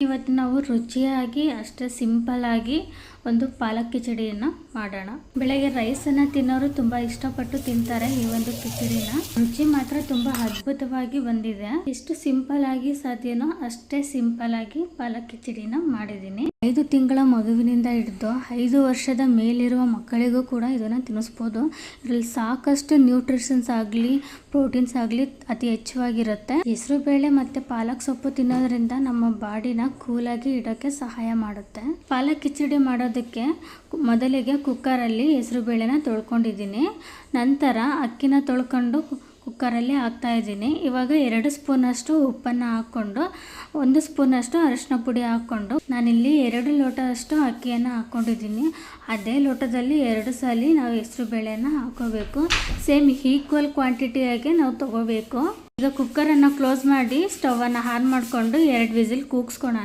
ಇವತ್ತು ನಾವು ರುಚಿಯಾಗಿ ಅಷ್ಟೇ ಸಿಂಪಲ್ ಆಗಿ ಒಂದು ಪಾಲಕ್ ಕಿಚಡಿಯನ್ನ ಮಾಡೋಣ. ಬೆಳಗ್ಗೆ ರೈಸನ್ನು ತಿನ್ನೋರು ತುಂಬಾ ಇಷ್ಟಪಟ್ಟು ತಿಂತಾರೆ ಈ ಒಂದು ಕಿಚಡಿನ. ರುಚಿ ಮಾತ್ರ ತುಂಬಾ ಅದ್ಭುತವಾಗಿ ಬಂದಿದೆ. ಎಷ್ಟು ಸಿಂಪಲ್ ಆಗಿ ಸಾಧ್ಯನೋ ಅಷ್ಟೇ ಸಿಂಪಲ್ ಆಗಿ ಪಾಲಕ್ ಕಿಚಡಿನ ಮಾಡಿದ್ದೀನಿ. ಐದು ತಿಂಗಳ ಮಗುವಿನಿಂದ ಹಿಡಿದು ಐದು ವರ್ಷದ ಮೇಲಿರುವ ಮಕ್ಕಳಿಗೂ ಕೂಡ ಇದನ್ನ ತಿನ್ನಿಸ್ಬೋದು. ಇದರಲ್ಲಿ ಸಾಕಷ್ಟು ನ್ಯೂಟ್ರಿಷನ್ಸ್ ಆಗಲಿ, ಪ್ರೋಟೀನ್ಸ್ ಆಗಲಿ ಅತಿ ಹೆಚ್ಚುವಾಗಿರುತ್ತೆ. ಹೆಸರು ಬೇಳೆ ಮತ್ತು ಪಾಲಕ್ ಸೊಪ್ಪು ತಿನ್ನೋದ್ರಿಂದ ನಮ್ಮ ಬಾಡಿನ ಕೂಲಾಗಿ ಇಡೋಕ್ಕೆ ಸಹಾಯ ಮಾಡುತ್ತೆ. ಪಾಲಕ್ ಕಿಚಡಿ ಮಾಡೋದಕ್ಕೆ ಕು- ಮೊದಲಿಗೆ ಕುಕ್ಕರಲ್ಲಿ ಹೆಸರು ಬೇಳೆನ ತೊಳ್ಕೊಂಡಿದ್ದೀನಿ. ನಂತರ ಅಕ್ಕಿನ ತೊಳ್ಕೊಂಡು ಕುಕ್ಕರಲ್ಲಿ ಹಾಕ್ತಾಯಿದ್ದೀನಿ ಇವಾಗ ಎರಡು ಸ್ಪೂನಷ್ಟು ಉಪ್ಪನ್ನು ಹಾಕ್ಕೊಂಡು, ಒಂದು ಸ್ಪೂನಷ್ಟು ಅರಿಶಿನ ಪುಡಿ ಹಾಕ್ಕೊಂಡು, ನಾನಿಲ್ಲಿ ಎರಡು ಲೋಟದಷ್ಟು ಅಕ್ಕಿಯನ್ನು ಹಾಕ್ಕೊಂಡಿದ್ದೀನಿ. ಅದೇ ಲೋಟದಲ್ಲಿ ಎರಡು ಸಲ ನಾವು ಹೆಸರು ಬೇಳೆನ ಹಾಕೋಬೇಕು. ಸೇಮ್ ಈಕ್ವಲ್ ಕ್ವಾಂಟಿಟಿಯಾಗೆ ನಾವು ತಗೋಬೇಕು. ಈಗ ಕುಕ್ಕರನ್ನು ಕ್ಲೋಸ್ ಮಾಡಿ ಸ್ಟವನ್ನು ಆನ್ ಮಾಡಿಕೊಂಡು ಎರಡು ವಿಸಿಲ್ ಕೂಗಿಸ್ಕೊಳೋಣ.